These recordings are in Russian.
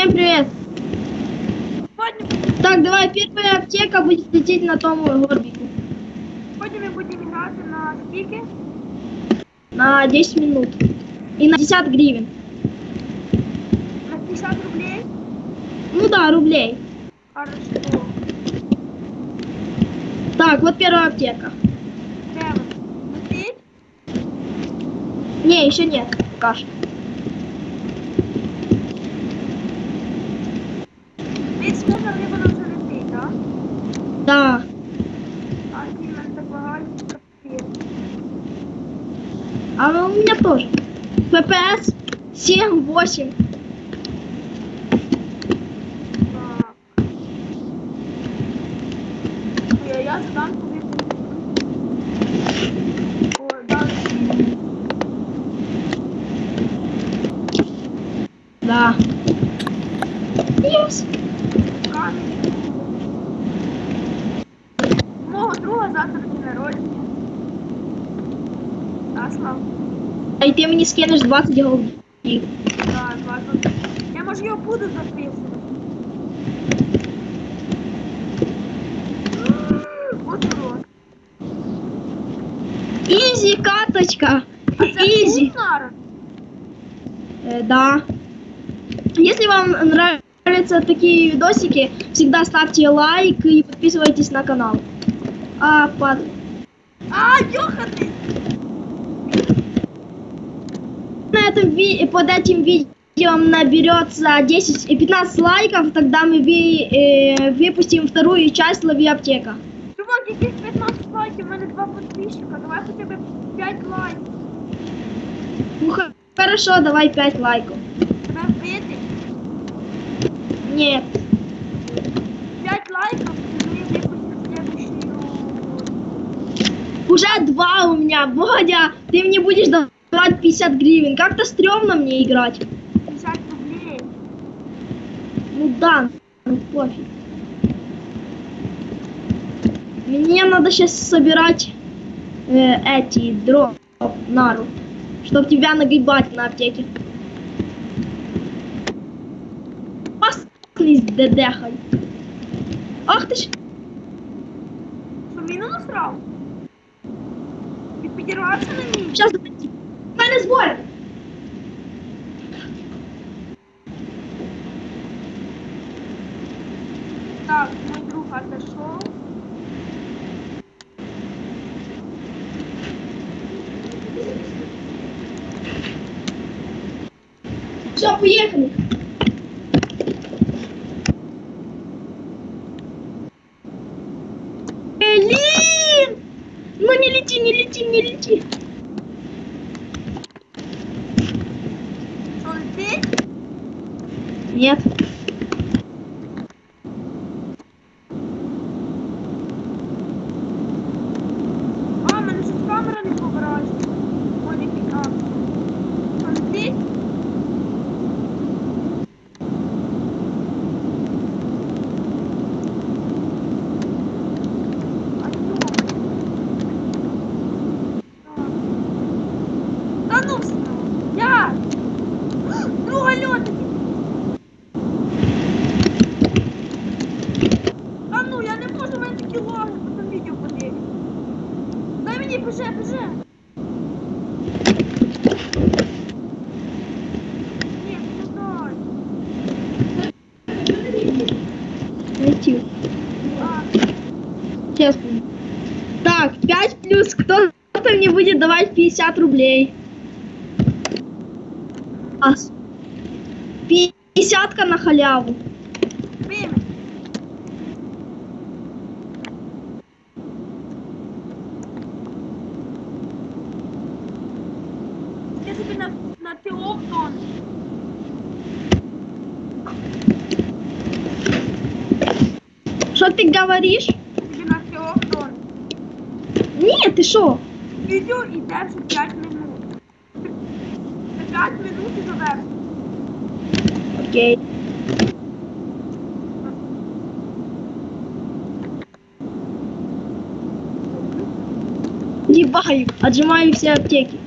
Всем привет! Сьогодні, Так, давай, первая аптека будет лететь на том горбику. сьогодні ми будемо грати на скільки? На 10 минут. И на 50 гривен. На 50 рублей? Ну да, рублей. Хорошо. Так, вот первая аптека. Де ви? Летить? Не, еще нет. Пока меня тоже. ППС 7-8. Так. Ой, я задам тобі. Ой, далі. Да. Yes. камінь. Мого друга завтра день народження. А, Слав? А и ты мне скинешь 20 голубей. Да, 20. Я може його буду записувати. От урод. Изи, каточка. А це Изи. Э, да. Если вам нравятся такие видосики, всегда ставьте лайк и подписывайтесь на канал. А, под... А, йохати! на этом ви- под этим видео наберется 10 и 15 лайков, тогда мы ви- э, выпустим вторую часть «Лови аптека». Чувак, яких 15 лайків, у мене два підписчика. Давай хоча б 5 лайків. Ну, х- хорошо, давай 5 лайков. Тебе вбити. Нет. 5 лайків, і ми випустимо следующую. Уже два у меня. Бодя, ты мне будешь давать 50 гривен. Как-то стрёмно мне играть. 50 рублей. Ну да, ну пофиг. Мне надо сейчас собирать э, эти дроп нару, чтобы тебя нагибать на аптеке. Паскнись, дедехай. Ах ты ж, Що, міну насрав? Ти підірвався на мені? сейчас у мене збор. Так, мой друг отошел. Все, поехали. 20th А, Сейчас. Так, 5 плюс. Кто-то мне будет давать 50 рублей. А, с- 50 на халяву. Я собі на, на ТО втону. Что ты говоришь? Собі на ТО втону. Нет, ты что? Відео іде вже 5 минут. Це 5 минут і завершено. Окей. Ебаю, отжимаю все аптеки.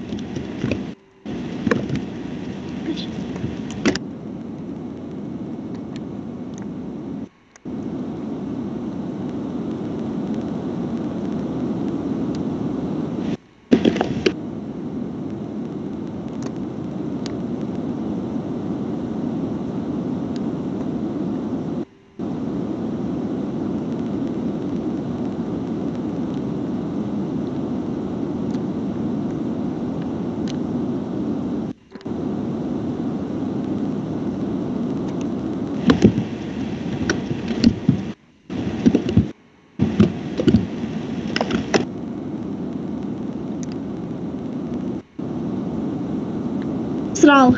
насрал.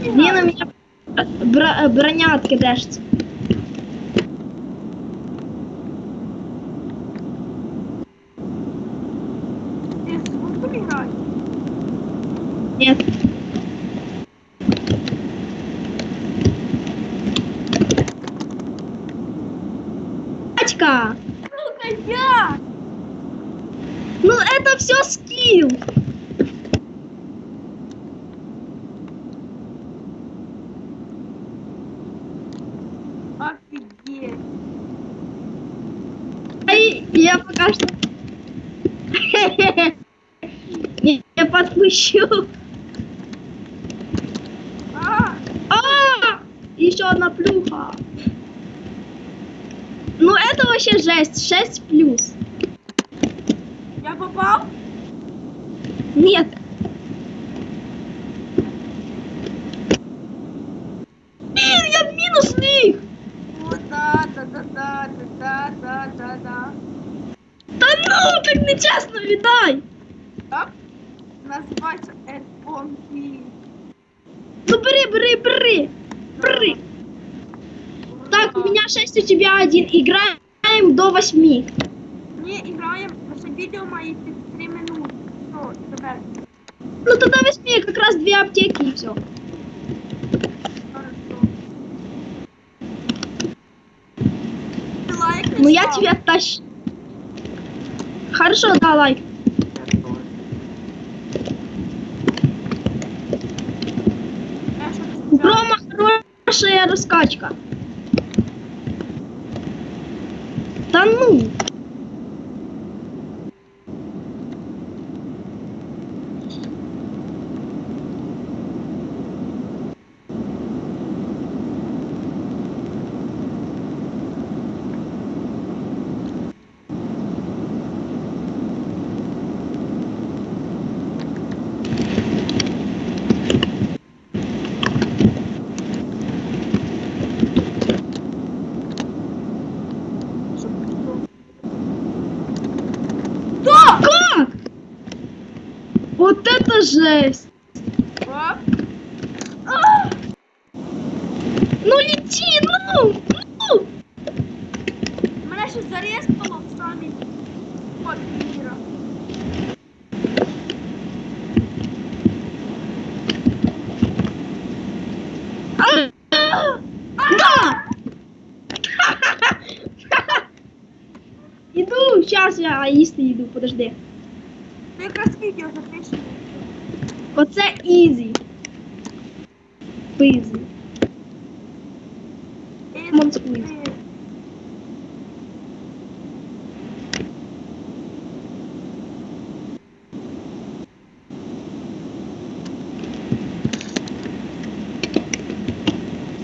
Не на меня э, бро э, броня откидашься. Нет. Ачка! Ну, я! Ну, это все скилл! Не не подпущу. А, А! Еще одна плюха. Ну это вообще жесть. 6 плюс. я попал? Нет. Блин, я в минус них. О, да, да, да, да, да, да, да, да, да. Да ну, так нечесно віддай. Это помпи? Ну бери, бери, бери. Бери. Так, у меня 6, у тебя 1. Играем до 8. Не играем, наше видео мои 3 минуты. Все, давай. Ну тогда 8, как раз две аптеки и все. Хорошо. Ну я тебя тащу. Хорошо, да, лайк. розкачка. Та ну. это жесть. Оп. А! Ну лети, ну. ну. Мене ще зарезало в самій от міра. А, а, Да. Иду, сейчас я їсти йду, подожди. Ти якраз відео запишеш. Оце ізі. Пизі. І Монструє. ти-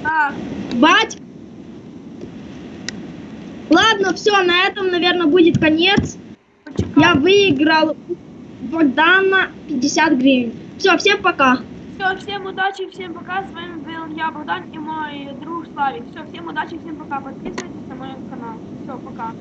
Так, Бать. Ладно, все, на этом, наверное, будет конец. почекай. Я выиграл у Богдана 50 гривен. Все, всем пока. Все, всем удачи, всем пока. С вами был я, Богдан, и мой друг Славик. Все, всем удачи, всем пока. Подписывайтесь на мой канал. Все, пока.